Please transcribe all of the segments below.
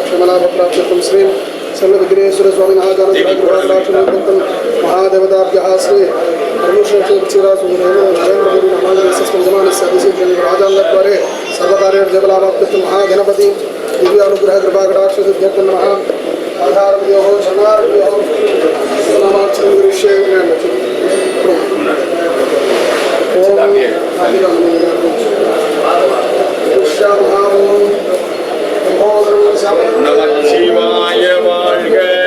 सक्षमनाभप्राप्तुं श्रीं सर्वविघ्नेश्वरस्वामिनः गणगुराक्षणोदन्तं महादेवताभ्यः श्री राजाङ्गद्वारे सर्वकार्यजलाभाप्तुं महागणपति दिव्यानुग्रहकृपाकटाक्षसिद्ध्यर्थं नमः आधारयोः शरणार्योः ओम நமச்சிவாய வாழ்க.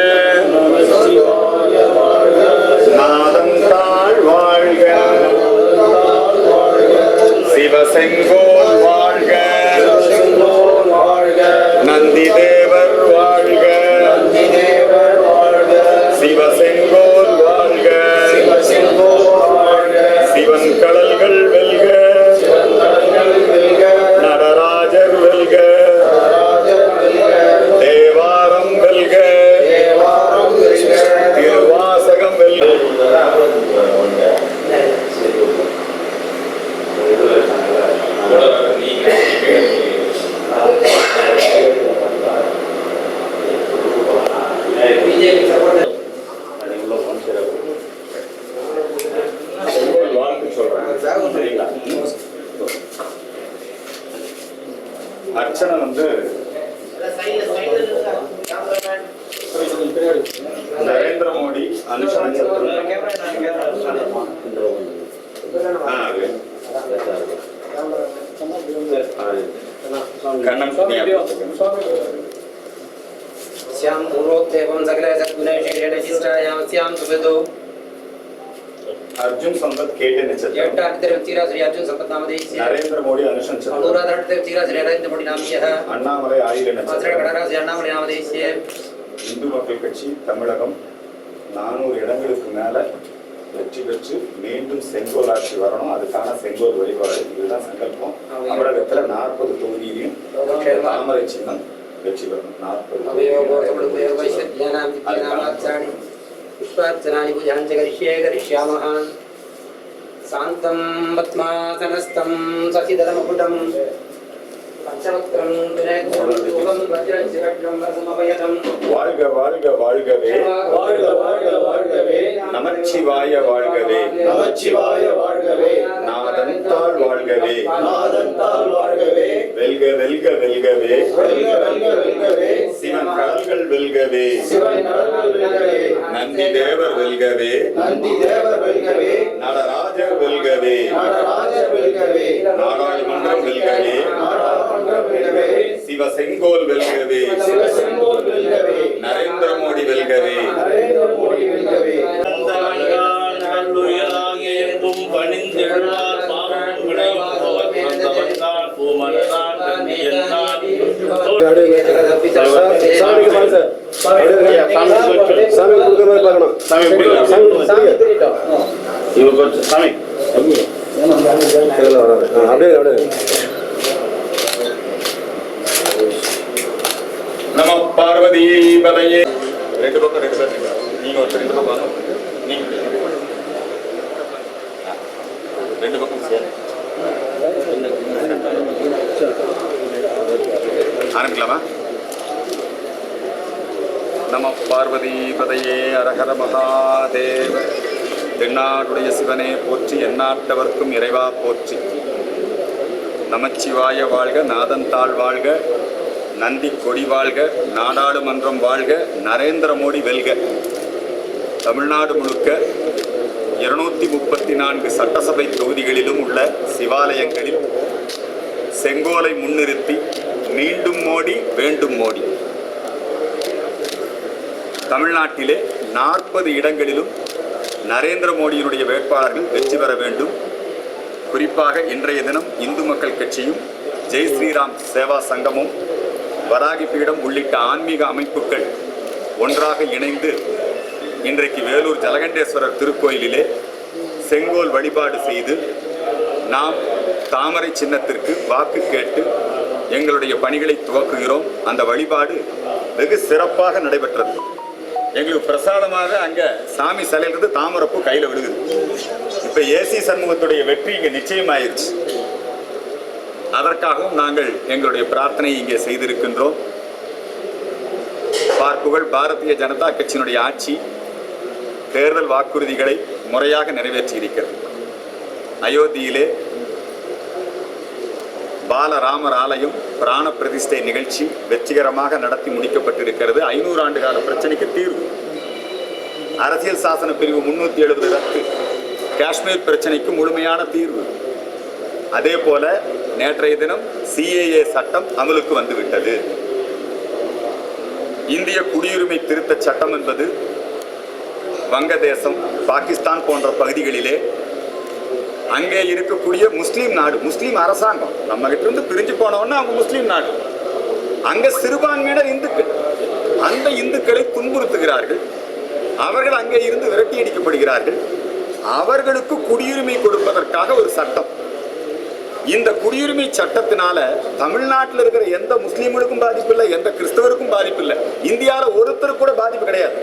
கண்ணன் சுனியா. श्याम पूर्वोक्तेवं सकल सद्गुणैश्वर्येण शिष्टायां स्यां सुविदो அர்ஜுன் சம்பத் கேட்டே நட்சத்திரம் यट्टार्थिर व्यक्तिरा श्री अर्जुन संपत्नामदेश्य நரேந்திர மோடி அனுஷன் சந்திரம் अनुराधार्थिर व्यक्तिरा श्री नरेंद्र मोदी नामशः அண்ணாமலை ஆயிர आश्रय நட்சத்திரம் कडारा श्री अण्णामलि नामदेश्य இந்து மக்கள் கட்சி தமிழகம் நானூறு இடங்களுக்கு மேல வெற்றி பெற்று மீண்டும் செங்கோல் ஆட்சி வரணும் அதுக்கான செங்கோல் வழிபாடு இதுதான் சங்கல்பம் தமிழகத்துல நாற்பது தொகுதியிலையும் தாமரை சின்னம் வெற்றி பெறணும் நாற்பது अवयोगो समृद्धयो वैश्यज्ञानां विद्यानामाचार्य पुष्पार्चनानि पूजाञ्च करिष्ये करिष्यामः शान्तं पद्मासनस्थं सचिदलमुकुटं வாழ்க வாழ்க வாழ்கவே. வாழ்க வாழ்க வாழ்கவே. நமச்சிவாய வாழ்கவே. நமச்சிவாய வாழ்கவே. நாதன் தாள் வாழ்கவே. நாதன் தாள் வாழ்கவே. வெல்க வெல்க வெல்கவே. வெல்க வெல்க வெல்கவே. சிவன் கடல்கள் வெல்கவே. சிவன் நடங்கள் வெல்கவே. நந்தி தேவர் வெல்கவே. நந்தி தேவர் வெல்கவே. நடராஜர் வெல்கவே. நடராஜர் வெல்கவே. நாடாளுமன்றம் வெல்கவே. நாடாளுமன்றம் வெல்கவே. சிவ செங்கோல் வெல்கவே. சிவசெங்கோல் வெல்கவே. நரேந்திர மோடி வெல்கவே. நரேந்திர மோடி வெல்கவே. சாமி கொடுக்குற மாதிரி பார்க்கணும் சாமி இவங்க கொஞ்சம் சாமி. அப்படியே அப்படியே நம பார்வதி பதையே ரெண்டு பக்கம் ரெண்டு பேர். நீங்க ஒரு ரெண்டு பக்கம் வாங்க. நீங்க ரெண்டு பக்கம் சேரு. ஆரம்பிக்கலாமா? நம பார்வதிபதையே அரகர மகாதேவ. தென்னாடுடைய சிவனே போற்றி எந்நாட்டவர்க்கும் இறைவா போற்றி. நமச்சிவாய வாழ்க நாதந்தாள் வாழ்க நந்தி கொடி வாழ்க நாடாளுமன்றம் வாழ்க நரேந்திர மோடி வெல்க. தமிழ்நாடு முழுக்க இருநூத்தி முப்பத்தி நான்கு சட்டசபை தொகுதிகளிலும் உள்ள சிவாலயங்களில் செங்கோலை முன்னிறுத்தி மீண்டும் மோடி வேண்டும் மோடி. தமிழ்நாட்டிலே நாற்பது இடங்களிலும் நரேந்திர மோடியினுடைய வேட்பாளர்கள் வெற்றி பெற வேண்டும். குறிப்பாக இன்றைய தினம் இந்து மக்கள் கட்சியும் ஜெய் ஸ்ரீராம் சேவா சங்கமும் வராகி பீடம் உள்ளிட்ட ஆன்மீக அமைப்புகள் ஒன்றாக இணைந்து இன்றைக்கு வேலூர் ஜலகண்டேஸ்வரர் திருக்கோயிலிலே செங்கோல் வழிபாடு செய்து நாம் தாமரை சின்னத்திற்கு வாக்கு கேட்டு எங்களுடைய பணிகளை துவக்குகிறோம். அந்த வழிபாடு வெகு சிறப்பாக நடைபெற்றது. எங்களுக்கு பிரசாதமாக அங்கே சாமி சிலையிலிருந்து தாமரப்பூ கையில் விழுகுது. இப்போ ஏசி சண்முகத்துடைய வெற்றி இங்கே நிச்சயமாயிருச்சு. அதற்காகவும் நாங்கள் எங்களுடைய பிரார்த்தனையை இங்கே செய்திருக்கின்றோம். பார்ப்புகள் பாரதிய ஜனதா கட்சியினுடைய ஆட்சி தேர்தல் வாக்குறுதிகளை முறையாக நிறைவேற்றியிருக்கிறது. அயோத்தியிலே பாலராமர் ஆலயம் பிராண பிரதிஷ்டை நிகழ்ச்சி வெற்றிகரமாக நடத்தி முடிக்கப்பட்டிருக்கிறது. ஐநூறு ஆண்டு கால பிரச்சனைக்கு தீர்வு. அரசியல் சாசன பிரிவு முன்னூத்தி எழுபது ரத்து. காஷ்மீர் பிரச்சனைக்கு முழுமையான தீர்வு. அதே போல நேற்றைய தினம் சிஏஏ சட்டம் அமலுக்கு வந்துவிட்டது. இந்திய குடியுரிமை திருத்த சட்டம் என்பது வங்கதேசம் பாகிஸ்தான் போன்ற பகுதிகளிலே அங்கே இருக்கக்கூடிய முஸ்லீம் நாடு முஸ்லீம் அரசாங்கம். நம்ம கிட்ட இருந்து பிரிஞ்சு போனவொன்னே அவங்க முஸ்லீம் நாடு. அங்க சிறுபான்மையினர் இந்துக்கள். அந்த இந்துக்களை துன்புறுத்துகிறார்கள். அவர்கள் அங்கே இருந்து விரட்டி அடிக்கப்படுகிறார்கள். அவர்களுக்கு குடியுரிமை கொடுப்பதற்காக ஒரு சட்டம். இந்த குடியுரிமை சட்டத்தினால தமிழ்நாட்டில் இருக்கிற எந்த முஸ்லீம்களுக்கும் பாதிப்பு இல்லை எந்த கிறிஸ்தவருக்கும் பாதிப்பு இல்லை. இந்தியாவில் ஒருத்தருக்கு கூட பாதிப்பு கிடையாது.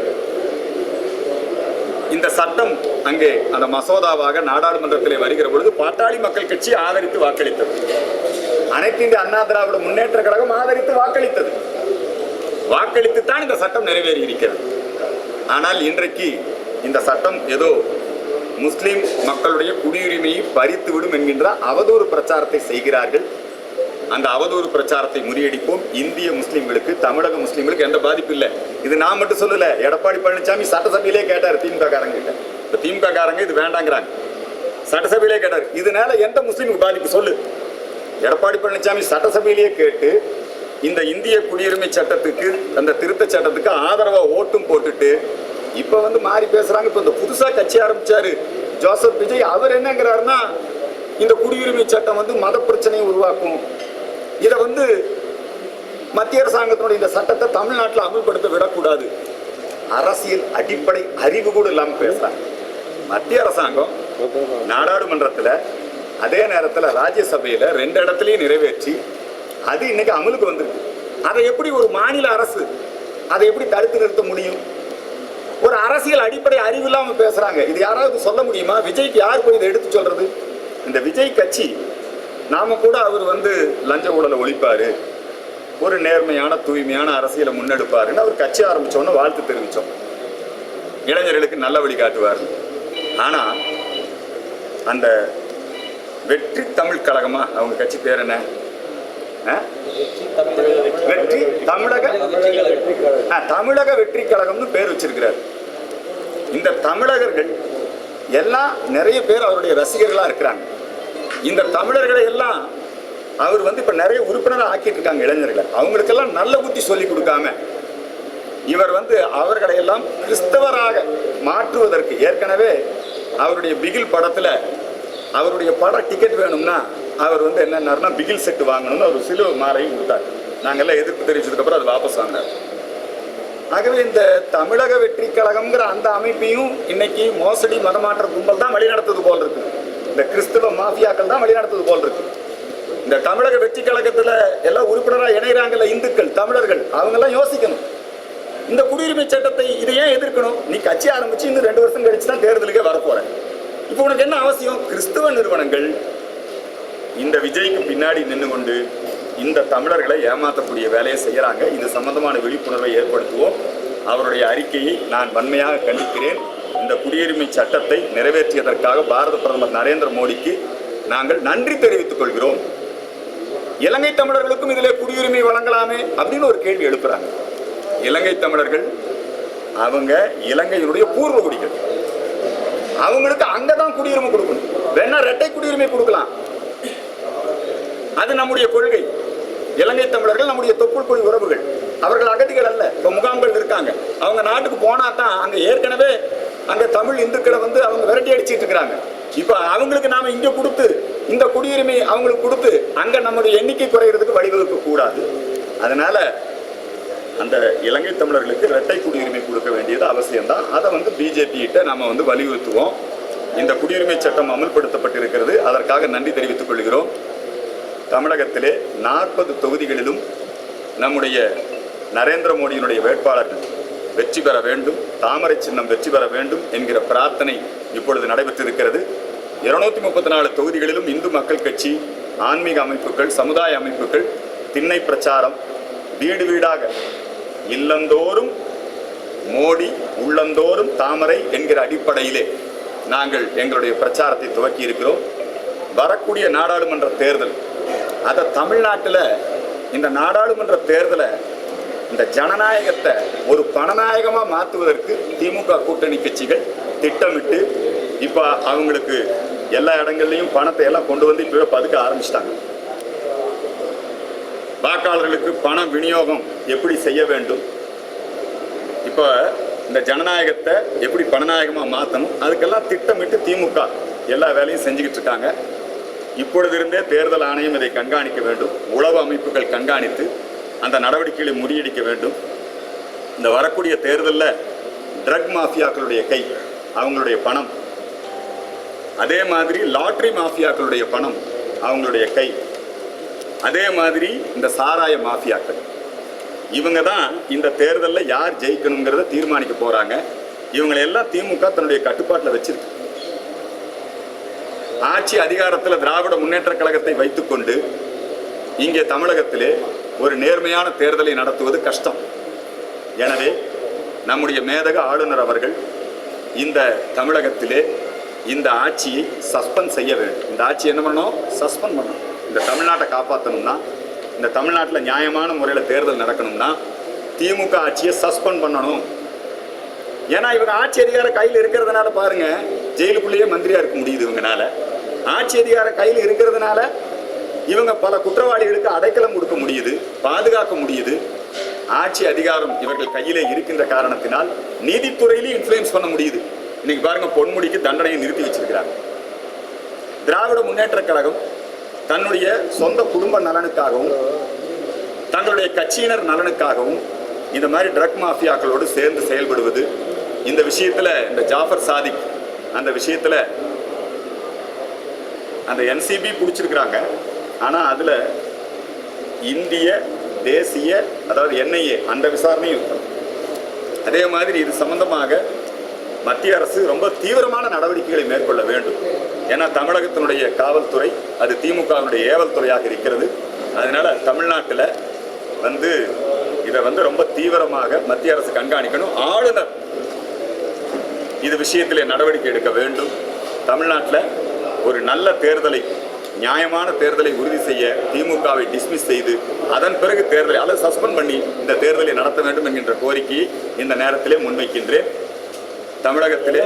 இந்த சட்டம் அங்கே அந்த மசோதாவாக நாடாளுமன்றத்திலே வருகிற பொழுது பாட்டாளி மக்கள் கட்சி ஆதரித்து வாக்களித்தது. அனைத்து இந்திய அண்ணா திராவிட முன்னேற்ற கழகம் ஆதரித்து வாக்களித்தது. வாக்களித்து தான் இந்த சட்டம் நிறைவேறி இருக்கிறது ஆனால் இன்றைக்கு இந்த சட்டம் ஏதோ முஸ்லிம் மக்களுடைய குடியுரிமையை பறித்து விடும் என்கின்ற அவதூறு பிரச்சாரத்தை செய்கிறார்கள். அந்த அவதூறு பிரச்சாரத்தை முறியடிப்போம். இந்திய முஸ்லீம்களுக்கு தமிழக முஸ்லீம்களுக்கு எந்த பாதிப்பு இல்லை. இது நான் மட்டும் சொல்லல. எடப்பாடி பழனிசாமி சட்டசபையிலே கேட்டார் திமுக காரங்க கிட்ட இப்ப திமுக காரங்க இது வேண்டாங்கிறாங்க. சட்டசபையிலே கேட்டார் இதனால எந்த முஸ்லீமுக்கு பாதிப்பு சொல்லு. எடப்பாடி பழனிசாமி சட்டசபையிலேயே கேட்டு இந்த இந்திய குடியுரிமை சட்டத்துக்கு அந்த திருத்த சட்டத்துக்கு ஆதரவா ஓட்டும் போட்டுட்டு இப்ப வந்து மாறி பேசுறாங்க. இப்ப இந்த புதுசா கட்சி ஆரம்பிச்சாரு. ஜோசப் விஜய் அவர் என்னங்கிறாருன்னா இந்த குடியுரிமை சட்டம் வந்து மத பிரச்சனையை உருவாக்கும். இதை வந்து மத்திய அரசாங்கத்தினுடைய இந்த சட்டத்தை தமிழ்நாட்டில் அமல்படுத்த விடக்கூடாது. அரசியல் அடிப்படை அறிவு கூட இல்லாமல் பேசுறாங்க. மத்திய அரசாங்கம் நாடாளுமன்றத்தில் அதே நேரத்தில் ராஜ்யசபையில் ரெண்டு இடத்துலையும் நிறைவேற்றி அது இன்னைக்கு அமலுக்கு வந்திருக்கு. அதை எப்படி ஒரு மாநில அரசு அதை எப்படி தடுத்து நிறுத்த முடியும்? ஒரு அரசியல் அடிப்படை அறிவு இல்லாமல் பேசுறாங்க. இது யாராவது சொல்ல முடியுமா? விஜய்க்கு யார் போய் இதை எடுத்து சொல்றது? இந்த விஜய் கட்சி நாம கூட அவர் வந்து லஞ்ச ஊழலை ஒழிப்பாரு. ஒரு நேர்மையான தூய்மையான அரசியலை முன்னெடுப்பாருன்னு அவர் கட்சி ஆரம்பித்தோன்னு வாழ்த்து தெரிவித்தோம் இளைஞர்களுக்கு நல்ல வழி காட்டுவார். ஆனா அந்த வெற்றி தமிழ் கழகமா? அவங்க கட்சி பேர் என்ன? ஆ? வெற்றி தமிழக? ஆ, தமிழக வெற்றி கழகம்னு பேர் வச்சிருக்கிறார். இந்த தமிழகர்கள் எல்லாம் நிறைய பேர் அவருடைய ரசிகர்களா இருக்கிறாங்க. இந்த தமிழர்களை எல்லாம் அவர் வந்து இப்போ நிறைய உறுப்பினராக ஆக்கிட்டு இருக்காங்க இளைஞர்களை. அவங்களுக்கெல்லாம் நல்ல புத்தி சொல்லி கொடுக்காம இவர் வந்து அவர்களை எல்லாம் கிறிஸ்தவராக மாற்றுவதற்கு ஏற்கனவே அவருடைய பிகில் படத்தில் அவருடைய பட டிக்கெட் வேணும்னா அவர் வந்து என்னன்னாருன்னா பிகில் செட்டு வாங்கணும்னு அவர் சிலுவை மாலையும் கொடுத்தார். நாங்கள்லாம் எதிர்ப்பு தெரிவிச்சதுக்கப்புறம் அது வாபஸ் வாங்கினார் ஆகவே இந்த தமிழக வெற்றி கழகம்ங்கிற அந்த அமைப்பையும் இன்னைக்கு மோசடி மதமாற்ற கும்பல் தான் வழிநடத்துது போல் இருக்குது இந்த கிறிஸ்தவ மாஃபியாக்கள் தான் வழிநடத்துவது போல் இருக்கு. இந்த தமிழக வெற்றி கழகத்துல எல்லாம் உறுப்பினராக இணைகிறாங்கல்ல இந்துக்கள் தமிழர்கள் அவங்க எல்லாம் யோசிக்கணும். இந்த குடியுரிமை சட்டத்தை இதை ஏன் எதிர்க்கணும்? நீ கட்சி ஆரம்பிச்சு இன்னும் ரெண்டு வருஷம் கழிச்சு தான் தேர்தலுக்கே வரப்போற. இப்போ உனக்கு என்ன அவசியம்? கிறிஸ்தவ நிறுவனங்கள் இந்த விஜய்க்கு பின்னாடி நின்று கொண்டு இந்த தமிழர்களை ஏமாற்றக்கூடிய வேலையை செய்கிறாங்க இது சம்பந்தமான விழிப்புணர்வை ஏற்படுத்துவோம். அவருடைய அறிக்கையை நான் வன்மையாக கண்டிக்கிறேன். இந்த குடியுரிமை சட்டத்தை நிறைவேற்றியதற்காக பாரத பிரதமர் நரேந்திர மோடிக்கு நாங்கள் நன்றி தெரிவித்துக் கொள்கிறோம். இலங்கை தமிழர்களுக்கும் இதிலே குடியுரிமை வழங்கலாமே அப்படின்னு ஒரு கேள்வி எழுப்புறாங்க. இலங்கை தமிழர்கள் அவங்க இலங்கையினுடைய பூர்வ குடிகள் அவங்களுக்கு அங்கதான் குடியுரிமை கொடுக்கணும். வேணா ரெட்டை குடியுரிமை கொடுக்கலாம். அது நம்முடைய கொள்கை. இலங்கை தமிழர்கள் நம்முடைய தொப்புள் கொள் உறவுகள். அவர்கள் அகதிகள் அல்ல. இப்ப முகாம்கள் இருக்காங்க. அவங்க நாட்டுக்கு போனா தான் அங்க ஏற்கனவே அந்த தமிழ் இந்துக்களை வந்து அவங்க விரட்டி அடிச்சிட்டு இருக்கிறாங்க. இப்ப அவங்களுக்கு நாம இங்க கொடுத்து இந்த குடியுரிமை அவங்களுக்கு கொடுத்து அங்க நம்முடைய எண்ணிக்கை குறைகிறதுக்கு வழிவகுக்க கூடாது. அதனால அந்த இலங்கை தமிழர்களுக்கு இரட்டை குடியுரிமை கொடுக்க வேண்டியது அவசியம்தான். அதை வந்து பிஜேபி கிட்ட நாம வந்து வலியுறுத்துவோம். இந்த குடியுரிமை சட்டம் அமல்படுத்தப்பட்டிருக்கிறது. அதற்காக நன்றி தெரிவித்துக் கொள்கிறோம். தமிழகத்திலே நாற்பது தொகுதிகளிலும் நம்முடைய நரேந்திர மோடியினுடைய வேட்பாளர்கள் வெற்றி பெற வேண்டும். தாமரை சின்னம் வெற்றி பெற வேண்டும் என்கிற பிரார்த்தனை இப்பொழுது நடைபெற்றிருக்கிறது. இருநூத்தி முப்பத்தி நாலு தொகுதிகளிலும் இந்து மக்கள் கட்சி ஆன்மீக அமைப்புகள் சமுதாய அமைப்புகள் திண்ணை பிரச்சாரம் வீடு வீடாக இல்லந்தோறும் மோடி உள்ளந்தோறும் தாமரை என்கிற அடிப்படையிலே நாங்கள் எங்களுடைய பிரச்சாரத்தை துவக்கி இருக்கிறோம். வரக்கூடிய நாடாளுமன்ற தேர்தல் அதை தமிழ்நாட்டில் இந்த நாடாளுமன்ற தேர்தலை இந்த ஜனநாயகத்தை ஒரு பணநாயகமாக மாற்றுவதற்கு திமுக கூட்டணி கட்சிகள் திட்டமிட்டு இப்போ அவங்களுக்கு எல்லா இடங்கள்லையும் பணத்தை எல்லாம் கொண்டு வந்து இப்போ பதுக்க ஆரம்பிச்சிட்டாங்க. வாக்காளர்களுக்கு பணம் விநியோகம் எப்படி செய்ய வேண்டும்? இப்போ இந்த ஜனநாயகத்தை எப்படி பணநாயகமாக மாற்றணும் அதுக்கெல்லாம் திட்டமிட்டு திமுக எல்லா வேலையும் செஞ்சுக்கிட்டு இருக்காங்க. இப்பொழுதிருந்தே தேர்தல் ஆணையம் இதை கண்காணிக்க வேண்டும். உளவு அமைப்புகள் கண்காணித்து அந்த நடவடிக்கைகளை முறியடிக்க வேண்டும். இந்த வரக்கூடிய தேர்தலில் ட்ரக் மாஃபியாக்களுடைய கை அவங்களுடைய பணம். அதே மாதிரி லாட்ரி மாஃபியாக்களுடைய பணம் அவங்களுடைய கை. அதே மாதிரி இந்த சாராய மாஃபியாக்கள். இவங்க தான் இந்த தேர்தலில் யார் ஜெயிக்கணுங்கிறத தீர்மானிக்க போகிறாங்க இவங்களை எல்லாம் திமுக தன்னுடைய கட்டுப்பாட்டில் வச்சிருக்கு. ஆட்சி அதிகாரத்தில் திராவிட முன்னேற்ற கழகத்தை வைத்துக்கொண்டு இங்கே தமிழகத்திலே ஒரு நேர்மையான தேர்தலை நடத்துவது கஷ்டம். எனவே நம்முடைய மேதக ஆளுநர் அவர்கள் இந்த தமிழகத்திலே இந்த ஆட்சியை சஸ்பெண்ட் செய்ய வேண்டும். இந்த ஆட்சி என்ன பண்ணணும்? சஸ்பெண்ட் பண்ணணும். இந்த தமிழ்நாட்டை காப்பாற்றணும்னா இந்த தமிழ்நாட்டில் நியாயமான முறையில் தேர்தல் நடக்கணும்னா திமுக ஆட்சியை சஸ்பெண்ட் பண்ணணும். ஏன்னா இவங்க ஆட்சி அதிகார கையில் இருக்கிறதுனால பாருங்க ஜெயிலுக்குள்ளேயே மந்திரியா இருக்க முடியுது இவங்கனால. ஆட்சி அதிகார கையில் இருக்கிறதுனால இவங்க பல குற்றவாளிகளுக்கு அடைக்கலம் கொடுக்க முடியுது பாதுகாக்க முடியுது. ஆட்சி அதிகாரம் இவர்கள் கையிலே இருக்கின்ற காரணத்தினால் நீதித்துறையிலையும் இன்ஃப்ளூயன்ஸ் பண்ண முடியுது. இன்னைக்கு பாருங்க பொன்முடிக்கு தண்டனையை நிறுத்தி வச்சிருக்கிறாங்க. திராவிட முன்னேற்ற கழகம் தன்னுடைய சொந்த குடும்ப நலனுக்காகவும் தங்களுடைய கட்சியினர் நலனுக்காகவும் இந்த மாதிரி ட்ரக் மாஃபியாக்களோடு சேர்ந்து செயல்படுவது இந்த விஷயத்துல இந்த ஜாஃபர் சாதிக் அந்த விஷயத்துல அந்த என்சிபி பிடிச்சிருக்கிறாங்க. ஆனால் அதில் இந்திய தேசிய அதாவது என்ஐஏ அந்த விசாரணையும் இருக்கும் அதே மாதிரி இது சம்பந்தமாக மத்திய அரசு ரொம்ப தீவிரமான நடவடிக்கைகளை மேற்கொள்ள வேண்டும். ஏன்னா தமிழகத்தினுடைய காவல்துறை அது திமுகவினுடைய ஏவல் துறையாக இருக்கிறது. அதனால தமிழ்நாட்டில் வந்து இதை வந்து ரொம்ப தீவிரமாக மத்திய அரசு கண்காணிக்கணும். ஆளுநர் இது விஷயத்திலே நடவடிக்கை எடுக்க வேண்டும். தமிழ்நாட்டில் ஒரு நல்ல தேர்தலை நியாயமான தேர்தலை உறுதி செய்ய திமுகவை டிஸ்மிஸ் செய்து அதன் பிறகு தேர்தலை அல்லது சஸ்பெண்ட் பண்ணி இந்த தேர்தலை நடத்த வேண்டும் என்கின்ற கோரிக்கையை இந்த நேரத்திலே முன்வைக்கின்றேன். தமிழகத்திலே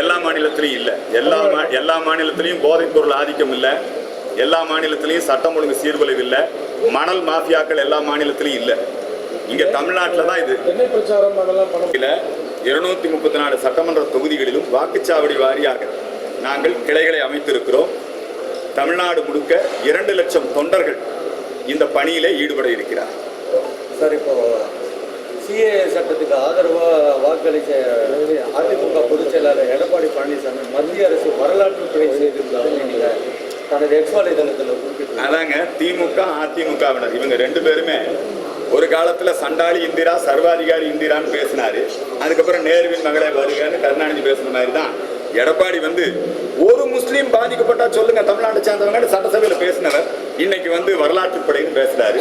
எல்லா மாநிலத்திலையும் இல்லை. எல்லா எல்லா மாநிலத்திலையும் போதைப் பொருள் ஆதிக்கம் இல்லை. எல்லா மாநிலத்திலையும் சட்டம் ஒழுங்கு சீர்குலைவு இல்லை. மணல் மாஃபியாக்கள் எல்லா மாநிலத்திலையும் இல்லை. இங்க தமிழ்நாட்டில் தான் இது. இருநூத்தி முப்பத்தி நாலு சட்டமன்ற தொகுதிகளிலும் வாக்குச்சாவடி வாரியாக நாங்கள் கிளைகளை அமைத்திருக்கிறோம். தமிழ்நாடு முழுக்க இரண்டு லட்சம் தொண்டர்கள் இந்த பணியிலே ஈடுபட இருக்கிறார் சார் இப்போ சிஏ சட்டத்துக்கு ஆதரவாக வாக்களித்த அதிமுக பொதுச் செயலாளர் எடப்பாடி பழனிசாமி மத்திய அரசு வரலாற்று பிழை செய்திருந்தாலும் நீங்கள் தனது எக்ஸ் வலைதளத்தில் அதாங்க திமுக அதிமுகவினர் இவங்க ரெண்டு பேருமே ஒரு காலத்தில் சண்டாளி இந்திரா சர்வாதிகாரி இந்திரான்னு பேசினாரு. அதுக்கப்புறம் நேருவின் மகளே வருகன்னு கருணாநிதி பேசுன மாதிரி தான் எடப்பாடி வந்து ஒரு முஸ்லீம் பாதிக்கப்பட்டா சொல்லுங்க தமிழ்நாட்டை சேர்ந்தவங்க சட்டசபையில் பேசினவர். இன்னைக்கு வந்து வரலாற்று படைன்னு பேசுறாரு.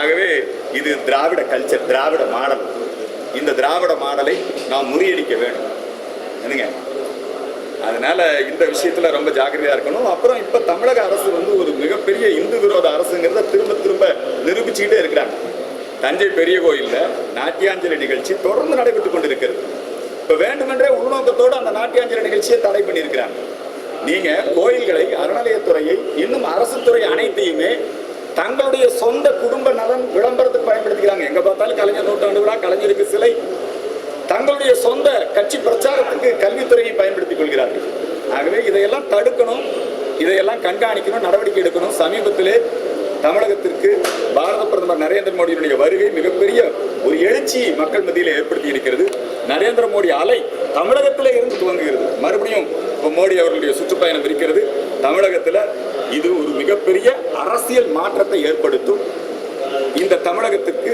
ஆகவே இது திராவிட கல்ச்சர் திராவிட மாடல். இந்த திராவிட மாடலை நாம் முறியடிக்க வேண்டும். என்னங்க? அதனால இந்த விஷயத்துல ரொம்ப ஜாக்கிரதையா இருக்கணும். அப்புறம் இப்ப தமிழக அரசு வந்து ஒரு மிகப்பெரிய இந்து விரோத அரசுங்கிறத திரும்ப திரும்ப நிரூபிச்சுக்கிட்டே இருக்கிறாங்க. தஞ்சை பெரிய கோயிலில் நாட்டியாஞ்சலி நிகழ்ச்சி தொடர்ந்து நடைபெற்றுக் கொண்டிருக்கிறது. இப்போ வேண்டுமென்றே உள்நோக்கத்தோடு அந்த நாட்டியாஞ்சலி நிகழ்ச்சியை தடை பண்ணியிருக்கிறாங்க. நீங்கள் கோயில்களை அறநிலையத்துறையை இன்னும் அரசு துறை அனைத்தையுமே தங்களுடைய சொந்த குடும்ப நலன் விளம்பரத்துக்கு பயன்படுத்திக்கிறாங்க. எங்கே பார்த்தாலும் கலைஞர் நூற்றாண்டு விழா கலைஞருக்கு சிலை. தங்களுடைய சொந்த கட்சி பிரச்சாரத்துக்கு கல்வித்துறையை பயன்படுத்திக் கொள்கிறார்கள். ஆகவே இதையெல்லாம் தடுக்கணும் இதையெல்லாம் கண்காணிக்கணும் நடவடிக்கை எடுக்கணும். சமீபத்திலே தமிழகத்திற்கு பாரத பிரதமர் நரேந்திர மோடியினுடைய வருகை மிகப்பெரிய ஒரு எழுச்சி மக்கள் மத்தியில் ஏற்படுத்தி இருக்கிறது. நரேந்திர மோடி அலை தமிழகத்தில் இருந்து துவங்குகிறது. மறுபடியும் இப்போ மோடி அவர்களுடைய சுற்றுப்பயணம் இருக்கிறது. தமிழகத்தில் இது ஒரு மிகப்பெரிய அரசியல் மாற்றத்தை ஏற்படுத்தும். இந்த தமிழகத்துக்கு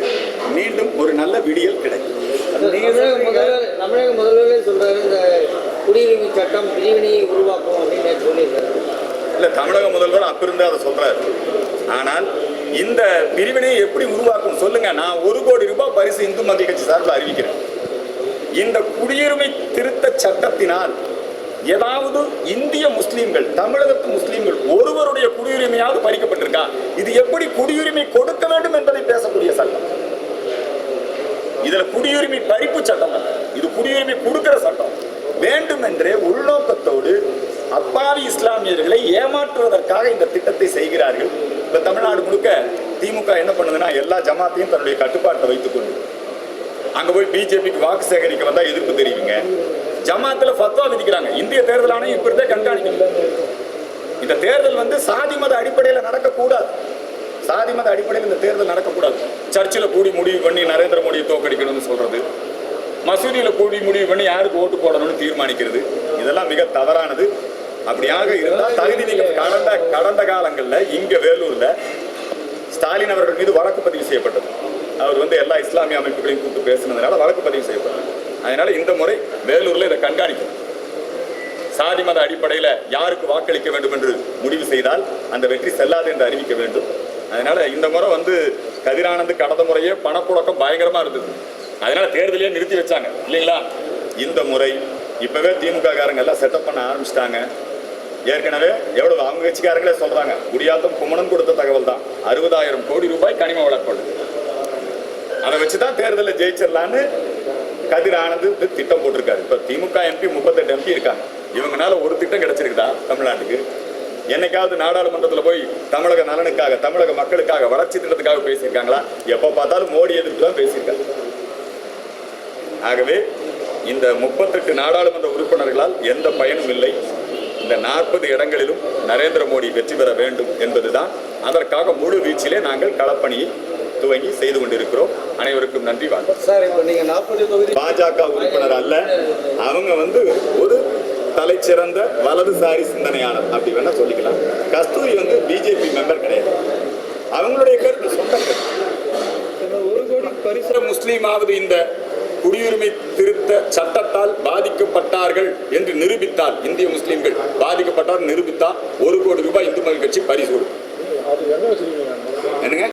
மீண்டும் ஒரு நல்ல விடியல் கிடைக்கும். தமிழக முதல்வர் சொல்றாரு இந்த குடியுரிமை சட்டம் பிரிவினையை உருவாக்கும் அப்படின்னு சொல்லியிருக்காரு. இல்லை தமிழக முதல்வர் அப்பிருந்து அதை சொல்கிறார் ஆனால் இந்த பிரிவினையை எப்படி உருவாக்கும் சொல்லுங்க. நான் ஒரு கோடி ரூபாய் பரிசு இந்து மக்கள் கட்சி சார்பில் அறிவிக்கிறேன். இந்த குடியுரிமை திருத்த சட்டத்தினால் ஏதாவது இந்திய முஸ்லீம்கள் தமிழகத்து முஸ்லீம்கள் ஒருவருடைய குடியுரிமையாவது பறிக்கப்பட்டிருக்கா? இது எப்படி குடியுரிமை கொடுக்க வேண்டும் என்பதை பேசக்கூடிய சட்டம்? இதுல குடியுரிமை பறிப்பு சட்டம் இது குடியுரிமை கொடுக்கிற சட்டம். வேண்டும் என்றே உள்நோக்கத்தோடு அப்பாவி இஸ்லாமியர்களை ஏமாற்றுவதற்காக இந்த திட்டத்தை செய்கிறார்கள். இப்ப தமிழ்நாடு முழுக்க திமுக என்ன பண்ணுதுன்னா எல்லா ஜமாத்தையும் தன்னுடைய கட்டுப்பாட்டை வைத்துக்கொண்டு அங்க போய் பிஜேபிக்கு வாக்கு சேகரிக்க வந்தா எதிர்ப்பு தெரிவிங்க. ஜமாத்துல ஃபத்வா விதிக்கிறாங்க. இந்திய தேர்தல் ஆணையம் இப்ப இருந்தே கண்காணிக்கணும் இந்த தேர்தல் வந்து சாதி மத அடிப்படையில் நடக்கக்கூடாது. சாதி மத அடிப்படையில் இந்த தேர்தல் நடக்கக்கூடாது. சர்ச்சில் கூடி முடிவு பண்ணி நரேந்திர மோடியை தோக்கடிக்கணும்னு சொல்றது. மசூதியில் கூடி முடிவு பண்ணி யாருக்கு ஓட்டு போடணும்னு தீர்மானிக்கிறது. இதெல்லாம் மிக தவறானது. அப்படியாக இருந்தால் தகுதி நீக்கம் கடந்த கடந்த காலங்களில் இங்க வேலூர்ல ஸ்டாலின் அவர்கள் மீது வழக்கு பதிவு செய்யப்பட்டது. அவர் வந்து எல்லா இஸ்லாமிய அமைப்புகளையும் கூப்பிட்டு பேசினதுனால வழக்கு பதிவு செய்யப்பட்டது. அதனால இந்த முறை வேலூர்ல இதை கண்காணிக்கும் சாதி மத அடிப்படையில் யாருக்கு வாக்களிக்க வேண்டும் என்று முடிவு செய்தால் அந்த வெற்றி செல்லாது என்று அறிவிக்க வேண்டும். அதனால இந்த முறை வந்து கதிரானந்து கடந்த முறையே பணப்புழக்கம் பயங்கரமா இருந்தது. அதனால தேர்தலையே நிறுத்தி வச்சாங்க. இல்லைங்களா? இந்த முறை இப்பவே திமுக காரங்க எல்லாம் செட்டப் பண்ண ஆரம்பிச்சிட்டாங்க. ஏற்கனவே எவ்வளவு அவங்க கட்சிக்காரங்களே சொல்றாங்க. குடியாத்தம் குமணன் கொடுத்த தகவல் தான் அறுபதாயிரம் கோடி ரூபாய் கனிம வளர்ப்பது. அதை வச்சுதான் தேர்தலில் ஜெயிச்சிடலான்னு கதிர் ஆனந்த் திட்டம் போட்டிருக்காரு. இப்ப திமுக எம்பி முப்பத்தெட்டு எம்பி இருக்காங்க. இவங்கனால ஒரு திட்டம் கிடைச்சிருக்குதா தமிழ்நாட்டுக்கு? என்னைக்காவது நாடாளுமன்றத்தில் போய் தமிழக நலனுக்காக தமிழக மக்களுக்காக வளர்ச்சி திட்டத்துக்காக பேசியிருக்காங்களா? எப்ப பார்த்தாலும் மோடி எதிர்ப்பு தான் பேசியிருக்காங்க ஆகவே இந்த முப்பத்தெட்டு நாடாளுமன்ற உறுப்பினர்களால் எந்த பயனும் இல்லை. இந்த நாற்பது இடங்களிலும் நரேந்திர மோடி வெற்றி பெற வேண்டும் என்பதுதான். அதற்காக முழு வீச்சிலே நாங்கள் களப்பணியை துவங்கி செய்து கொண்டிருக்கிறோம். அனைவருக்கும் நன்றி வாழ்த்து சார் இப்போ நீங்கள் நாற்பது தொகுதி பாஜக உறுப்பினர் அல்ல. அவங்க வந்து ஒரு தலைச்சிறந்த வலதுசாரி சிந்தனையாளர். அப்படி வேணா சொல்லிக்கலாம். கஸ்தூரி வந்து பிஜேபி மெம்பர் கிடையாது. அவங்களுடைய கருத்து சொந்த கருத்து ஒரு கோடி முஸ்லீமாவது இந்த குடியுரிமை திருத்த சட்டத்தால் பாதிக்கப்பட்டார்கள் என்று நிரூபித்தால் இந்திய முஸ்லீம்கள் பாதிக்கப்பட்டார் நிரூபித்தால் ஒரு கோடி ரூபாய் இந்து மக்கள் கட்சி பரிசு என்னங்க?